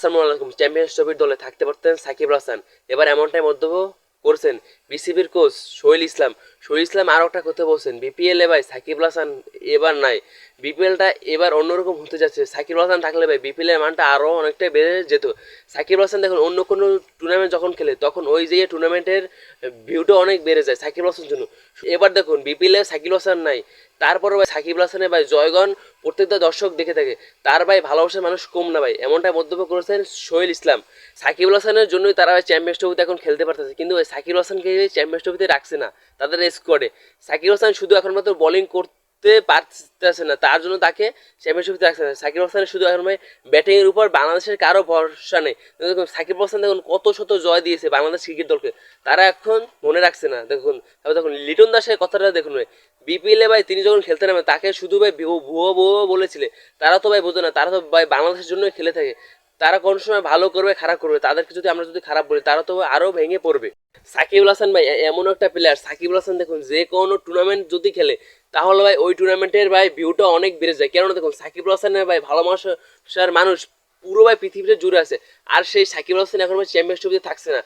আসসালামু আলাইকুম। চ্যাম্পিয়ন্স ট্রফির দলে থাকতে পারতেন সাকিব আল এবার এমনটাই মন্তব্য করছেন বিসিবির কোচ শহীল ইসলাম। শহীল ইসলাম আরও একটা কথা বলছেন, বিপিএল ভাই, সাকিব হাসান এবার নাই। বিপিএলটা এবার অন্যরকম হতে যাচ্ছে। সাকিব আল হাসান থাকলে ভাই বিপিএলের মানটা আরও অনেকটাই বেড়ে যেত। সাকিব আল হাসান দেখুন, অন্য কোনো টুর্নামেন্ট যখন খেলে, তখন ওই যে টুর্নামেন্টের ভিউটা অনেক বেড়ে যায় সাকিব আল হাসানের জন্য। এবার দেখুন, বিপিএল সাকিব হাসান নাই। তারপরে ভাই সাকিব হাসানের ভাই জয়গণ প্রত্যেকটা দর্শক দেখে থাকে। তার ভাই ভালোবাসার মানুষ কম না ভাই। এমনটাই মন্তব্য করেছেন সোহেল ইসলাম। সাকিব হাসানের জন্যই তারা ভাই চ্যাম্পিয়ন্স ট্রফিতে এখন খেলতে পারতেছে। কিন্তু ভাই সাকিব হাসানকে চ্যাম্পিয়ন্স ট্রফিতে রাখছে না তাদের স্কোয়াডে সাকিব হাসান শুধু এখন মাত্র বলিং করতে পারতেছে না। তার জন্য তাকে চ্যাম্পিয়ন্স ট্রফিতে রাখছে না। সাকিব হাসানের শুধু এখন ব্যাটিংয়ের উপর বাংলাদেশের কারও ভরসা নেই। দেখুন, সাকিব হাসান দেখুন কত শত জয় দিয়েছে বাংলাদেশ ক্রিকেট দলকে। তারা এখন মনে রাখছে না। দেখুন, তারপর দেখুন, লিটন দাসের কথাটা দেখুন ভাই। বিপিএলে ভাই তিনি যখন খেলতে নামে, তাকে শুধু ভাই ভুয়ো ভুয়ো বলেছিলে। তারা তো ভাই বোঝে না, তারা তো ভাই বাংলাদেশের জন্যই খেলে থাকে। তারা কোন সময় ভালো করবে, খারাপ করবে, তাদেরকে যদি আমরা যদি খারাপ বলি, তারা তো আরও ভেঙে পড়বে। সাকিবুল হাসান ভাই এমন একটা প্লেয়ার সাকিবুল হাসান দেখুন, যে কোনো টুর্নামেন্ট যদি খেলে, তাহলে ভাই ওই টুর্নামেন্টের ভাই ভিউটা অনেক বেড়ে যায়। কেননা দেখুন, সাকিবুল হাসানের ভাই ভালো মানুষ, পুরো ভাই পৃথিবীতে জুড়ে আছে। আর সেই সাকিবুল হাসান এখন ভাই চ্যাম্পিয়নশিপে থাকছে না।